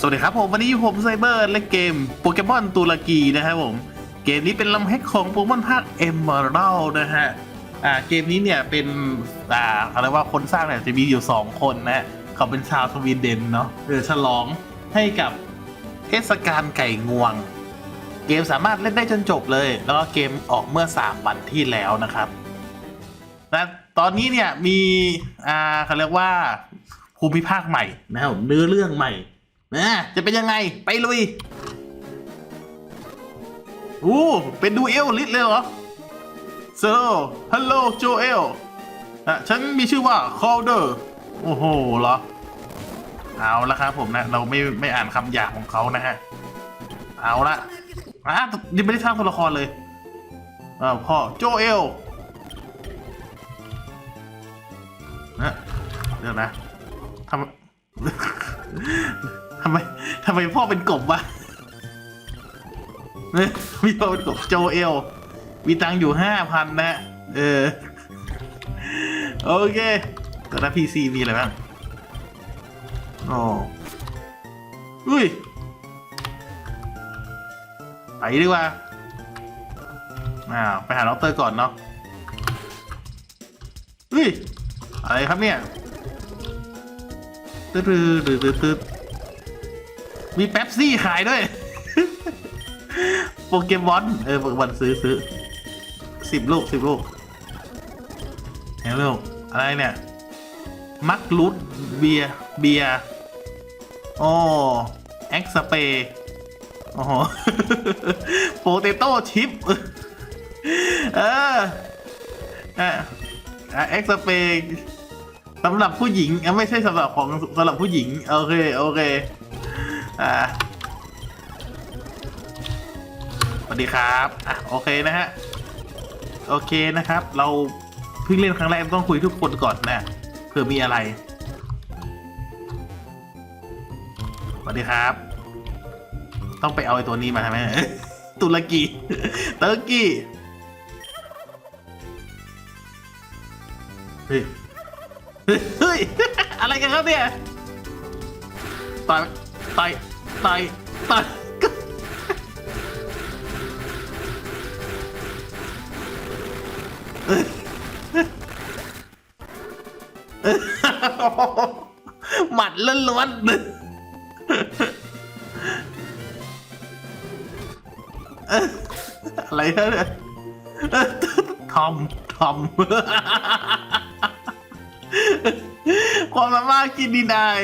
สวัสดีครับผมวันนี้ผมไซเบอร์และเกมโปเกมอนตุรกีนะครับผม เกมนี้เป็นลำแฮกของโปเกมอนภาคเอมเมอรัลนะฮะอ่าเกมนี้เนี่ยเป็นอ่าอะไรว่าคนสร้างเนี่ยจะมีอยู่ 2 คนนะเขาเป็นชาวสวีเดนเนาะเออฉลองให้กับเทศกาลไก่งวง เกมสามารถเล่นได้จนจบเลย แล้วก็เกมออกเมื่อ 3 วันที่แล้วนะครับและตอนนี้เนี่ยมีอ่าเขาเรียกว่าภูมิภาคใหม่นะครับผมเนื้อเรื่องใหม่ นะจะเป็นยังไงไปลุยอู้เป็นดูเอลลิทเลยเหรอเซโลฮัลโหลโจเอลอะฉันมีชื่อว่าคอลเดอร์โอ้โหเหรอ เอาละครับผมนะ เราไม่ไม่อ่านคำหยาบของเขานะฮะ เอาละอะยังไม่ได้สร้างตัวละครเลยอ่าพ่อโจเอลนะเดี๋ยวนะทำ ทำไมทำไมพ่อเป็นกบวะเนี่ยมีพ่อเป็นกบโจเอล มีตังค์อยู่ห้าพันนะเออ โอเคแต่ละพีซีมีอะไรบ้างโอ้อุ้ย ไปดีกว่าอ้าวไปหาล็อกเตอร์ก่อนเนาะอุ้ย อะไรครับเนี่ยตึ๊ดตึ๊ดตึ๊ดตึ๊ดตึ๊ด มีเป๊ปซี่ขายด้วย โปเกมอน เออโปเกมอนซื้อซื้อสิบลูกสิบลูกเห็นลูกอะไรเนี่ย มักลุดเบียเบียโอ้แอ็กสเปโอ้โหโปเตโต้ชิปเออเออเอ็กสเปสำหรับผู้หญิงไม่ใช่สำหรับของสำหรับผู้หญิง โอเค โอเค อ่าสวัสดีครับอะโอเคนะฮะโอเคนะครับ เราเพิ่งเล่นครั้งแรกต้องคุยทุกคนก่อนนะเผื่อมีอะไรสวัสดีครับ ต้องไปเอาไอ้ตัวนี้มาใช่ไหมตุรกีเตอร์กีเฮ้ยเฮ้ยอะไรกันครับเนี่ยต่อยต่อย ต่อยต่อยหมัดล้วนๆเอ้ยอะไรเนี่ยเอ้ยทอมทอมความสามารถกินดีนาย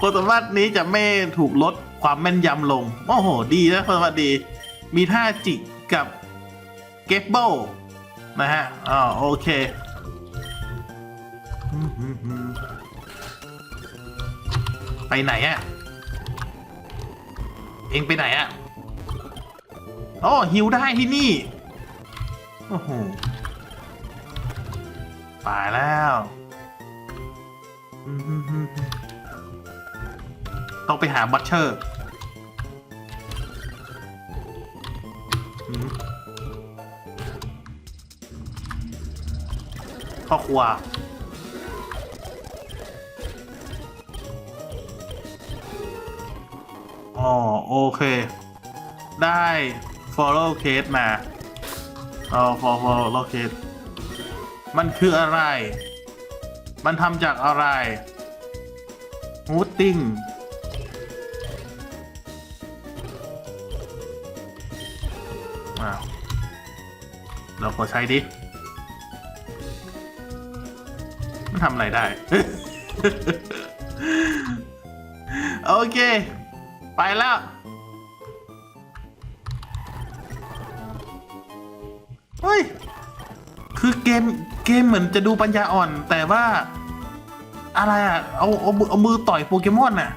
ความสามารถนี้จะไม่ถูกลดความแม่นยำลง โอ้โห ดีนะความสามารถดี มีท่าจิกกับเก็บเบิลนะฮะอ๋อโอเคไปไหนอะเองไปไหนอะโอ้ฮิวได้ที่นี่ โอ้โหตายแล้ว ต้องไปหาบัตเชอร์พ่อครัวอ๋อโอเค ได้ follow case มาเออ follow case มันคืออะไร มันทำจากอะไรฮูตติ้ง อ้าวเราขอใช้ดิ มันทำอะไรได้ โอเค ไปแล้ว เฮ้ย คือเกม เกมเหมือนจะดูปัญญาอ่อน แต่ว่า อะไรอะ เอา เอาเอามือต่อยโปเกมอนน่ะ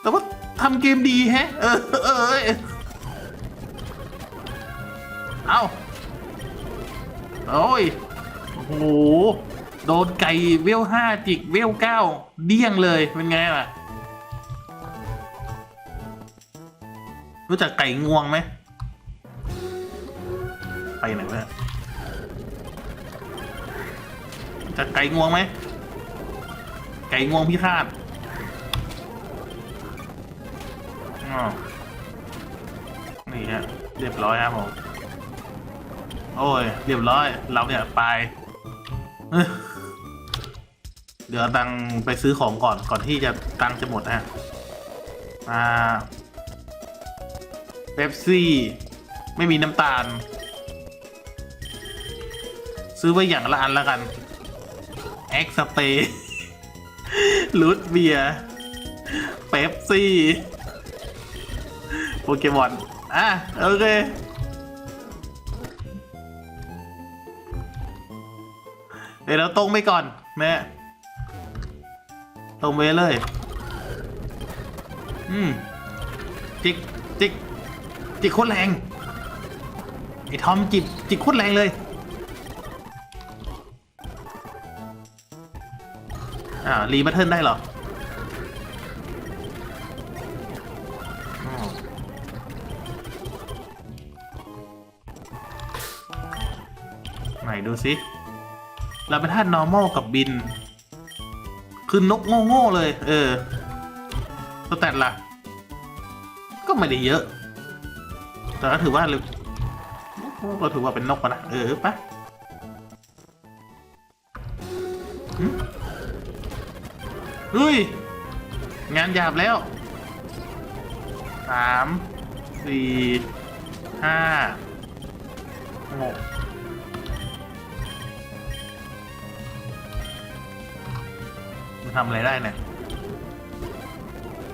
แต่ว่าทำเกมดีแฮะ เออเออ เออเอาโอ้ยโอ้โหโดนไก่เวลห้าจิกเวลเก้าเดี้ยงเลยเป็นไงล่ะ รู้จักไก่งวงไหมไปไหนวะจักไก่งวงไหม ไก่งวงพิฆาตอ๋อนี่ฮะ เรียบร้อยครับผม โอ้ย เรียบร้อย เราเนี่ยไปเอ้อเดี๋ยวเอตังไปซื้อของก่อนก่อนที่จะตังจะหมดนะฮะอ่าเบปซี่ ไม่มีน้ำตาล ซื้อไว้อย่างละอันแล้วกัน เอ็กสเปรูทเบียร์เป๊ปซี่ โปเกมอน อะ โอเค เดี๋ยวเราตรงไปก่อน แม่ ตรงไปเลย อืม จิก จิก จิกโคตรแรง ไอ้ทอมจิบจิกโคตรแรงเลย อ่า รีบัตเทิลได้เหรออ๋อไหนดูสิ เราไปท่าน normal กับบิน คือนกโง่ๆเลย เออสแตทล่ะ ก็ไม่ได้เยอะ แต่ก็ถือว่าเราเราถือว่าเป็นนกนะ เออปะหึเฮ้ย งานหยาบแล้วสามสี่ห้าหก ทำอะไรได้เนี่ย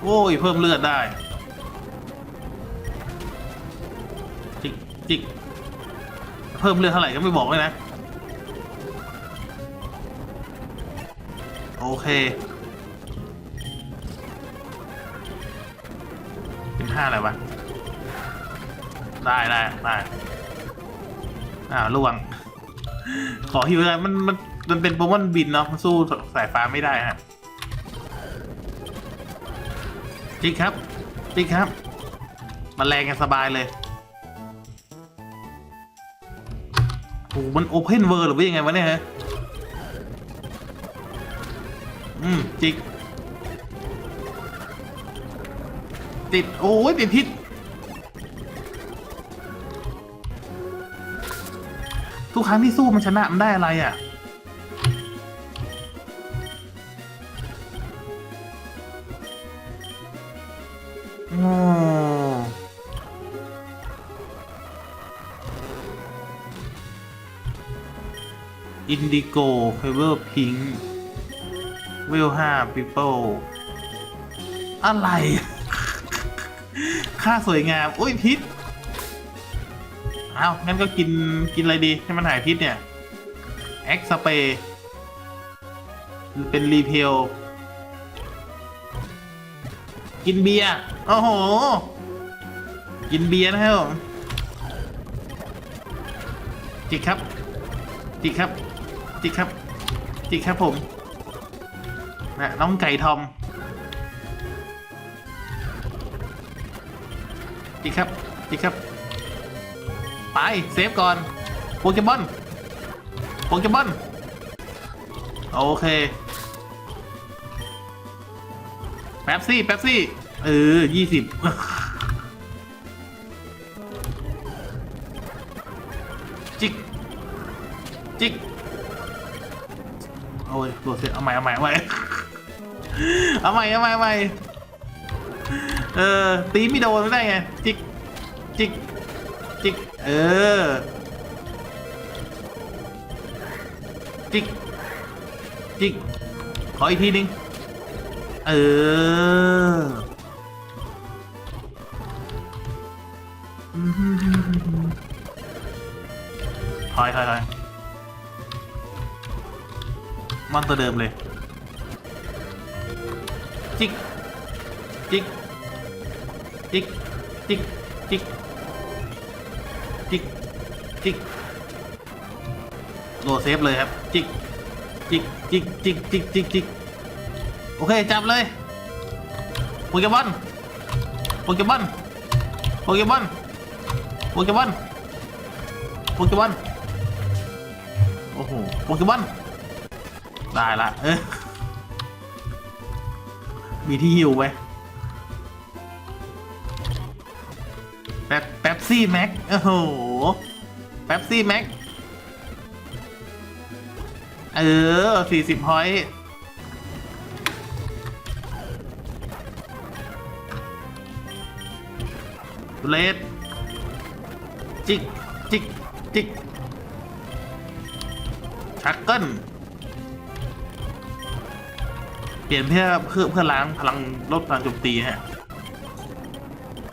โอ้ย เพิ่มเลือดได้ จิกจิกเพิ่มเลือดเท่าไหร่ก็ไม่บอกเลยนะ โอเค เป็นห้าอะไรวะ ได้ได้ได้อ่าล่วง ขอฮิวเลยมันมันมันเป็นโปเกมอนบินเนาะมันสู้สายฟ้าไม่ได้ฮะ จริงครับจริงครับ มันแรงกันสบายเลยโอ้โหมันโอเพนเวิร์หรือว่ายังไงวะเนี่ยฮะ อืม จิก ติด โอ้ยติดพิษทุกครั้งที่สู้มันชนะมันได้อะไรอะ อินดิโกเฟเวอร์พิงเวลห้าปิเปิลอะไร ค่าสวยงาม อุ้ยพิษเอางั้นก็กินกินอะไรดีให้มันหายพิษเนี่ยเอ็กสเปเป็นรีเพล กินเบียร์ โอ้โห กินเบียร์นะครับผมจิกครับ จิกครับ จิกครับ จิกครับผมนะน้องไก่ทอมจิกครับจิกครับ ไป เซฟก่อน โปเกมอน โปเกมอน โอเค แป๊บซี่ แป๊บซี่ เออยี่สิบจิก จิก โอ้ยโดดเสร็จเอาใหม่เอาใหม่เอาใหม่เอาใหม่เอาใหม่เอาใหม่เออตีไม่โดนไม่ได้ไงจิกจิกจิกเออจิกจิกขออีกทีหนึงเออถอยถอยถอย มันตัวเดิมเลย จิก จิก จิก จิก จิก จิก จิกโดดเซฟเลยครับ จิก จิก จิก จิก จิก จิก จิก โอเค จับเลยโปเกมอนโปเกมอนโปเกมอนโปเกมอนโปเกมอนโอ้โหโปเกมอน ได้ละเออมีที่ฮิวไหมป๊บแป๊บซี่แม็กโอ้โหแป๊บซี่แม็กเออสี่สิบพอยต์เลดจิกจิกจิกชักเกิล ปลี่ยนเพื่อเพื่อเพื่อล้างพลังลดพลังโจมตีฮะ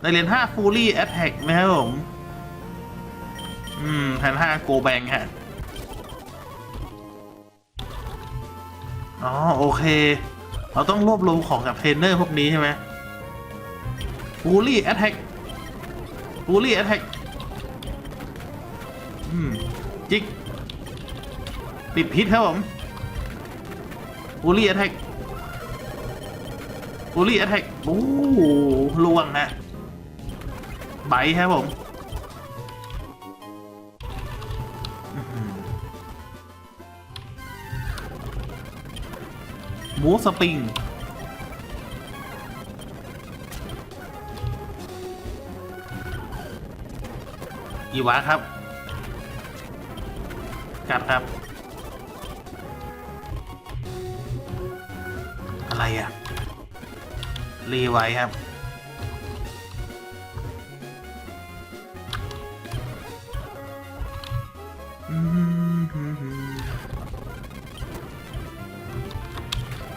ในเหรียญห้าฟูลี่แอตแทกนะครับผม อืมแทนห้าโกแบงฮะ อ๋อ โอเค เราต้องรวบรวมของกับเทรนเนอร์พวกนี้ใช่ไหมฟูลี่แอตแทกฟูลี่แอตแทกอืม จิก ติดพิษครับผมฟูลี่แอตแทก ฟูลี่แอตแทกโอ้โหลวงฮะไบท์ครับผมอื้อหือหมูสปริงอีวะครับ กัดครับ รีไว้ครับ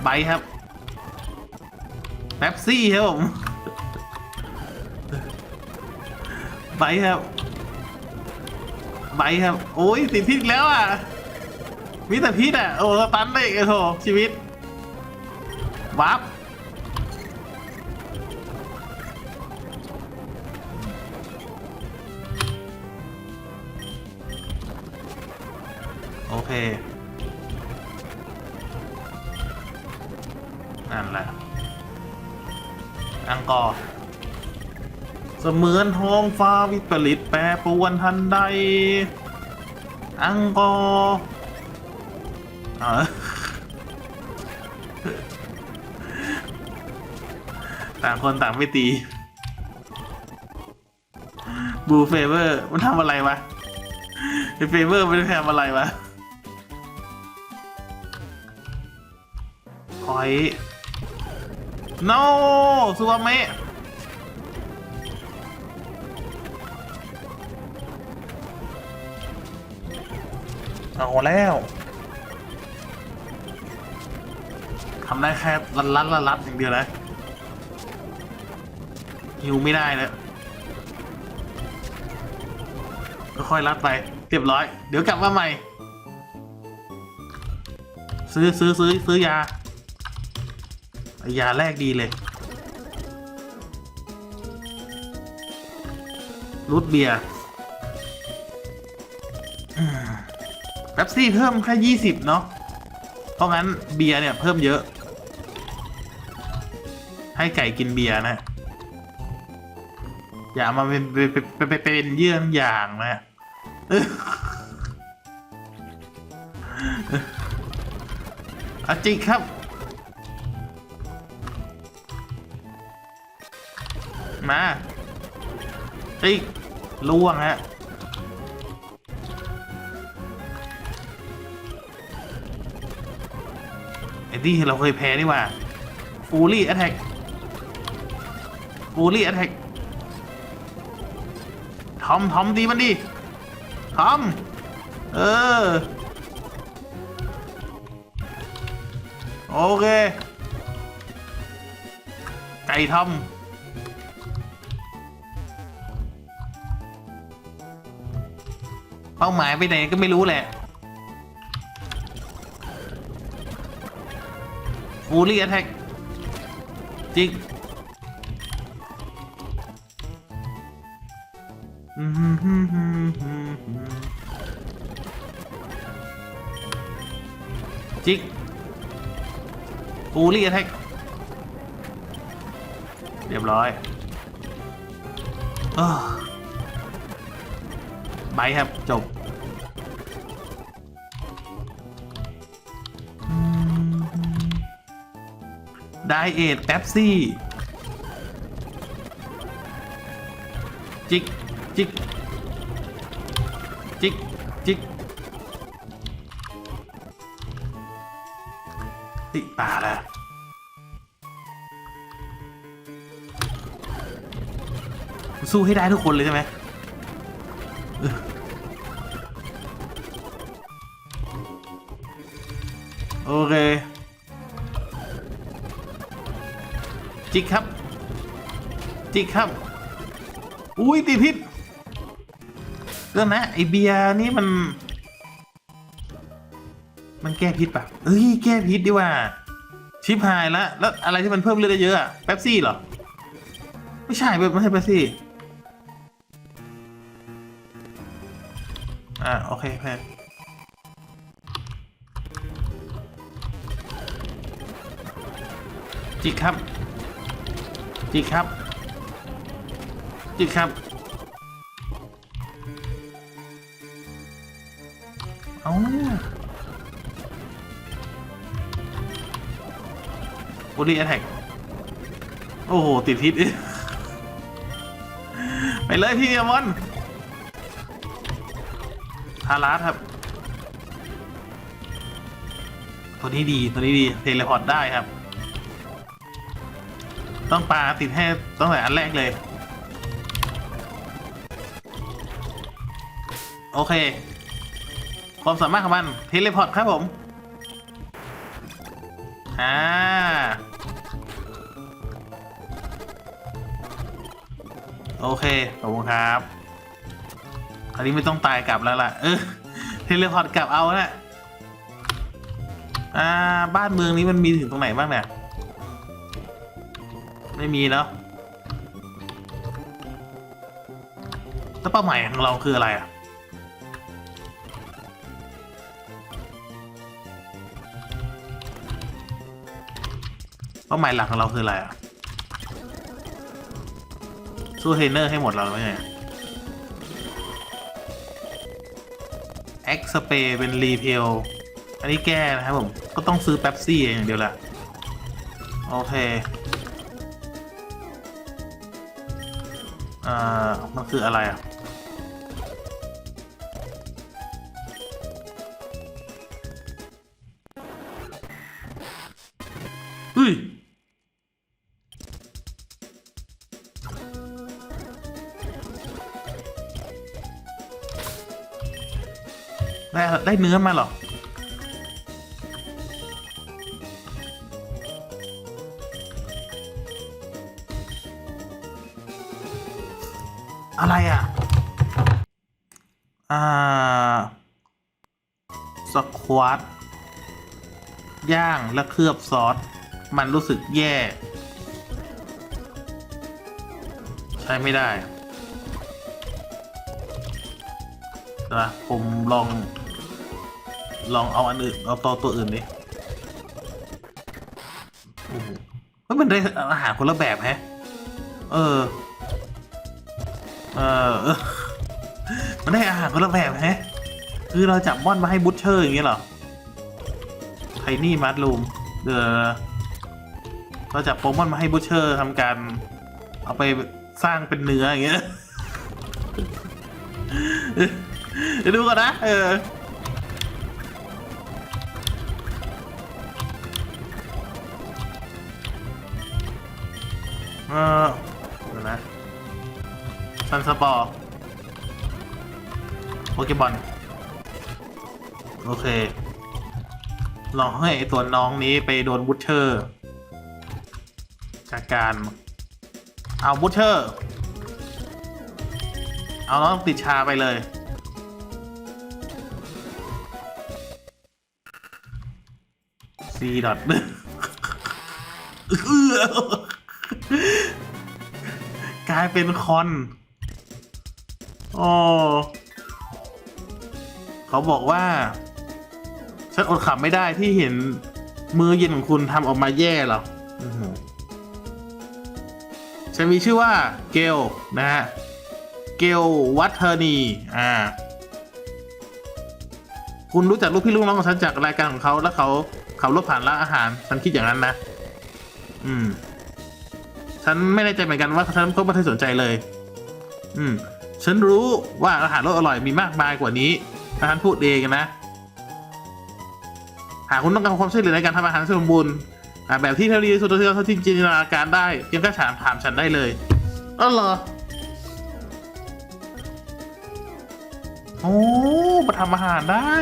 ไบครับแป๊บซี่ครับผม ไบครับ ไบครับ โอ้ยติดพิษแล้วอะ มีแต่พิษอะ โอ้ตันเลยโอ้โหชีวิต วับ นั่นแหละ อังกอร์เสมือนท้องฟ้าวิปริตแปรปรวนทันใด อังกอร์เออต่างคนต่างไม่ตี บูเฟเวอร์ มันทำอะไรวะเฟเวอร์มันทำอะไรวะ อย no ซูวาเมะเอาแล้วทำได้แค่ลันลันลันลันอย่างเดียวนะฮิวไม่ได้แล้วก็ค่อยรัดไปเรียบร้อย เดี๋ยวกลับมาใหม่ ซื้อซื้อซื้อซื้อยา ยาแรกดีเลย รูทเบียร์แป๊บซี่เพิ่มแค่ยี่สิบเนาะ เพราะงั้นเบียร์เนี่ยเพิ่มเยอะ ให้ไก่กินเบียร์นะ อย่ามาเป็นเป็นเป็นเยื่ออย่างนะอออาจิครับ มาจิกล่วงฮะไอ้ที่เราเคยแพ้นี่ว่าฟูลี่แอตแทกฟูลี่แอตแทกทอมทอมดีมันดีทอม เออ โอเค ไก่ทอม เป้าหมายไปไหนก็ไม่รู้แหละฟูลี่แอทแทกจิกอืมฮึ่มฮึฮึฮึฮึจิกฟูลี่แอทแทกเรียบร้อยเอ ไปครับจบอืมไดเอทแป๊บซี่ จิก จิก จิก จิก ติตาล้วสู้ให้ได้ทุกคนเลยใช่ไหม โอเค จิกครับ จิกครับ อุ้ยติดพิษเรื่องนะไอเบียนี่มัน มันแก้พิษปะเอ้ยแก้พิษดีว่า ชิปหายแล้วแล้วอะไรที่มันเพิ่มเลือดได้เยอะอะแป๊บซี่เหรอ ไม่ใช่แบบไม่ใช่แป๊บซี่อ่าโอเคแพท จิกครับ จิกครับ จิกครับ เอาบุรีแอทแทกโอ้โห ติดพิษไปเลยพี่อมอนทาราสครับ ตัวนี้ดี ตัวนี้ดี เทเลพอร์ตได้ครับ ต้องปลาติดให้ตั้งแต่อันแรกเลย โอเค ความสามารถของมันเทเลพอร์ตครับผม อ่า โอเค ขอบคุณครับคราวนี้ไม่ต้องตายกลับแล้วล่ะ เออ เทเลพอร์ตกลับเอานะอ่า บ้านเมืองนี้มันมีถึงตรงไหนบ้างเนี่ย ไม่มีเนาะแล้วเป้าหมายของเราคืออะไรอะเป้าหมายหลักของเราคืออะไรอะสู้เทรนเนอร์ให้หมดเราไม่ไงแอ็กสเปเป็นรีเพลอันนี้แก้นะครับผม ก็ต้องซื้อแป๊บซี่อย่างเดียวแหละ โอเค อ่า มันคืออะไรอะ เฮ้ย ได้ได้เนื้อมาเหรอ ควอตย่างและเคลือบซอส มันรู้สึกแย่ ใช้ไม่ได้นะผมลอง ลองเอาอันอื่น เอาตัวตัวอื่นดิโอ้โหเฮ้ยมันได้อาหารคนละแบบแฮะ เออ เออ มันได้อาหารคนละแบบแฮะ คือเราจับม่อนมาให้บุชเชอร์อย่างเงี้ยเหรอไทนี่มัดลูมเดี๋ยวเราจับโปเกมอนมาให้บุชเชอร์ทำการ เอาไปสร้างเป็นเนื้ออย่างเงี้ยเดี๋ยวดูก่อนนะ เออเออเดี๋ยวนะซันสปอร์โปเกบอล โอเค ลองให้ไอตัวน้องนี้ไปโดนบูชเชอร์ จากการเอาบูชเชอร์ เอาน้องติดชาไปเลยซีดอทกลายเป็นคอนโอ้เขาบอกว่า ฉันอดขำไม่ได้ที่เห็นมือเย็นของคุณทำออกมาแย่หรออื้อหือฉันมีชื่อว่าเกลนะฮะ เกลวัตเทอร์นีอ่า คุณรู้จักลูกพี่ลูกน้องของฉันจากรายการของเขาแล้วเขาขับรถผ่านร้านอาหาร ฉันคิดอย่างนั้นนะ อืม ฉันไม่แน่ใจเหมือนกันว่าฉันก็ไม่ได้สนใจเลย อืม ฉันรู้ว่าอาหารรสอร่อยมีมากมายกว่านี้อาหารพูดเองนะ หากคุณต้องการความช่วยเหลือในการทำอาหารสมบูรณ์แบบที่เทาดีที่สุดเท่าที่จินตนาการได้เพียงแค่ถามถามฉันได้เลยอ๋อเหรอโอ้มาทำอาหารได้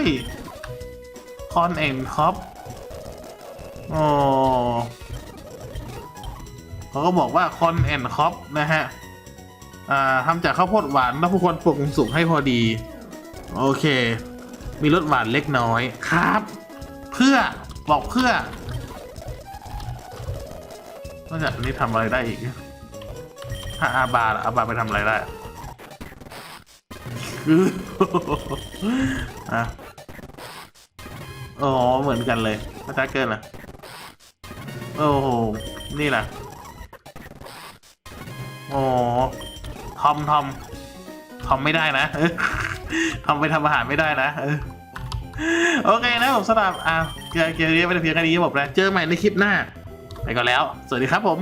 คอนเอ็นท็อปโอ้เขาก็บอกว่าคอนแอนคอปนะฮะทำจากข้าวโพดหวานแล้วผู้คนปรุงสุกให้พอดี โอเค มีรสหวานเล็กน้อยครับ พื่อบอกเพื่อนอกจากนี้ทำอะไรได้อีกถ้าอาบาล่ะอาบาไปทำอะไรได้คืออะอ๋อเหมือนกันเลยมาจ้าเกินล่ะโอ้โห นี่แหละโอ้ทอมทอมทอมไม่ได้นะทอมไปทำอาหารไม่ได้นะเออ โอเคนะผมสำหรับอะเกียร์เกียร์นี้ไม่ได้เพียงแค่นี้ครับผมนะเจอใหม่ในคลิปหน้า ไปก่อนแล้ว สวัสดีครับผม